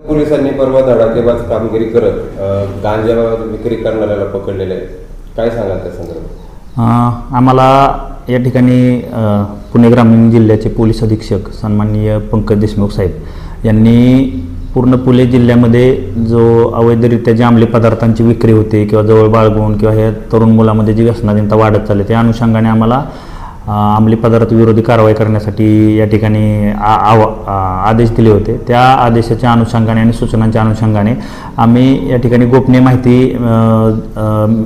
पोलिसांनी परवा धडाकेबाज कामगिरी करत गांजा विक्री करणाऱ्याला पकडलेले आहे काय सांगाल त्या संदर्भात? आम्हाला या ठिकाणी पुणे ग्रामीण जिल्ह्याचे पोलीस अधीक्षक सन्माननीय पंकज देशमुख साहेब यांनी पूर्ण पुणे जिल्ह्यामध्ये जो अवैधरित्या जे अंमली पदार्थांची विक्री होते किंवा जवळ बाळगून किंवा हे तरुण मुलामध्ये जी व्यसनाधीनता वाढत चालली त्या अनुषंगाने आम्हाला अंमली पदार्थ विरोधी कारवाई करण्यासाठी या ठिकाणी आ- आव आदेश दिले होते त्या आदेशाच्या अनुषंगाने आणि सूचनांच्या अनुषंगाने आम्ही या ठिकाणी गोपनीय माहिती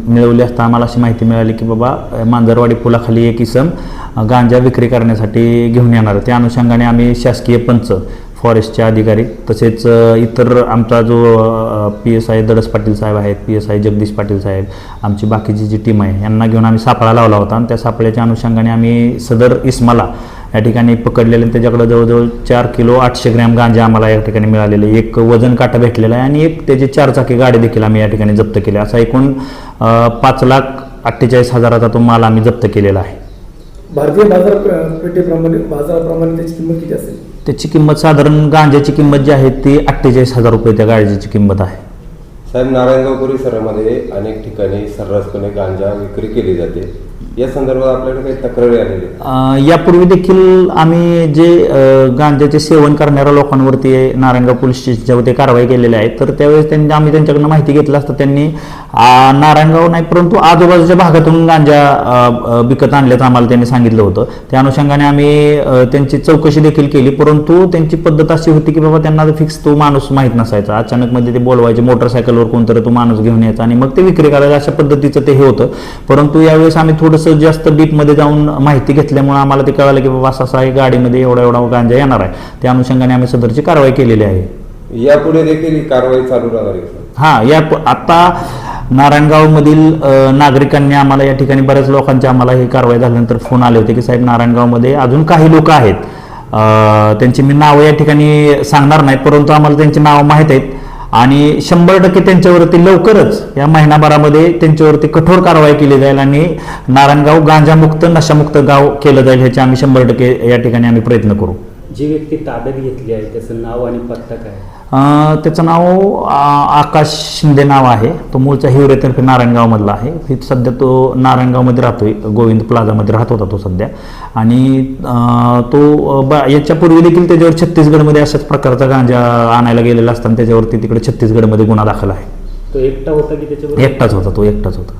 मिळवली असता आम्हाला अशी माहिती मिळाली की बाबा मांजरवाडी पुलाखाली एक इसम गांजा विक्री करण्यासाठी घेऊन येणार आहे. त्या अनुषंगाने आम्ही शासकीय पंच फॉरेस्टचे अधिकारी तसेच इतर आमचा जो P S I Dadas Patil साहेब आहेत P S I Jagdish Patil साहेब आमची बाकीची जी टीम आहे यांना घेऊन आम्ही सापळा लावला होता. आणि त्या सापळ्याच्या अनुषंगाने आम्ही सदर इस्माला या ठिकाणी पकडलेले आणि त्याच्याकडे जवळजवळ चार किलो आठशे ग्रॅम गांजा आम्हाला या ठिकाणी मिळालेले. एक वजन काटा भेटलेला आहे आणि एक त्याची चारचाकी गाडी देखील आम्ही या ठिकाणी जप्त केली. असा एकूण पाच लाख अठ्ठेचाळीस हजाराचा तो माल आम्ही जप्त केलेला आहे. भारतीय बाजार पेठेप्रमाणे बाजाराप्रमाणे त्याची किंमत किती असेल? त्याची किंमत साधारण गांजाची किंमत जी आहे ती अठ्ठेचाळीस हजार रुपये त्या गांजाची किंमत आहे. साहेब नारायणगाव परिसरामध्ये अनेक ठिकाणी सर्रासपणे गांजा विक्री केली जाते. या संदर्भात आपल्याकडे काही तक्रारी आलेली आहेत? अ, यापूर्वी देखील आम्ही जे अ, गांजाचे सेवन करणाऱ्या लोकांवरती नारायणगाव पोलीस स्टेशनच्यावरती कारवाई केलेली आहे. तर त्यावेळेस त्यांनी आम्ही त्यांच्याकडनं माहिती घेतलं असतं त्यांनी नारायणगाव नाही परंतु आजूबाजूच्या भागातून गांजा विकत आणल्याचं आम्हाला त्यांनी सांगितलं होतं. त्या अनुषंगाने आम्ही त्यांची चौकशी देखील केली परंतु त्यांची पद्धत अशी होती की बाबा त्यांना फिक्स तो माणूस माहीत नसायचा. अचानक मध्ये ते बोलवायचे मोटरसायकलवर कोणतरी तो माणूस घेऊन यायचा. आणि मग ते विक्री करायला अशा पद्धतीचं ते हे होतं. परंतु यावेळेस आम्ही थोडंसं जास्त डीपमध्ये जाऊन माहिती घेतल्यामुळे आम्हाला ते कळालं की बाबा असं असं आहे गाडीमध्ये एवढा एवढा गांजा येणार आहे. त्या अनुषंगाने आम्ही सदरची कारवाई केलेली आहे. यापुढे देखील ही कारवाई चालू राहणार? हां या आता नारायणगावमधील नागरिकांनी आम्हाला या ठिकाणी बऱ्याच लोकांचे आम्हाला ही कारवाई झाल्यानंतर फोन आले होते की साहेब नारायणगावमध्ये अजून काही लोक आहेत. त्यांची मी नावं या ठिकाणी सांगणार नाही परंतु आम्हाला त्यांची नावं माहीत आहेत. आणि शंभर टक्के त्यांच्यावरती लवकरच या महिनाभरामध्ये त्यांच्यावरती कठोर कारवाई केली जाईल आणि नारायणगाव गांजामुक्त नशामुक्त गाव केलं जाईल ह्याचे आम्ही शंभर टक्के या ठिकाणी आम्ही प्रयत्न करू. जी व्यक्ती ताब्यात घेतली आहे त्याचं नाव आणि पत्ता काय? त्याचं नाव आकाश शिंदे नाव आहे. तो मूळचा हिवरेतर्फे नारायणगावमधला आहे. सध्या तो नारायणगावमध्ये राहतोय. गोविंद प्लाझामध्ये राहत होता तो सध्या. आणि तो बा याच्यापूर्वी देखील त्याच्यावर छत्तीसगडमध्ये अशाच प्रकारचा गांजा आणायला गेलेला असताना त्याच्यावरती तिकडे छत्तीसगडमध्ये गुन्हा दाखल आहे. तो एकटा होता की त्याच्याबरोबर एकटाच होता तो एकटाच होता.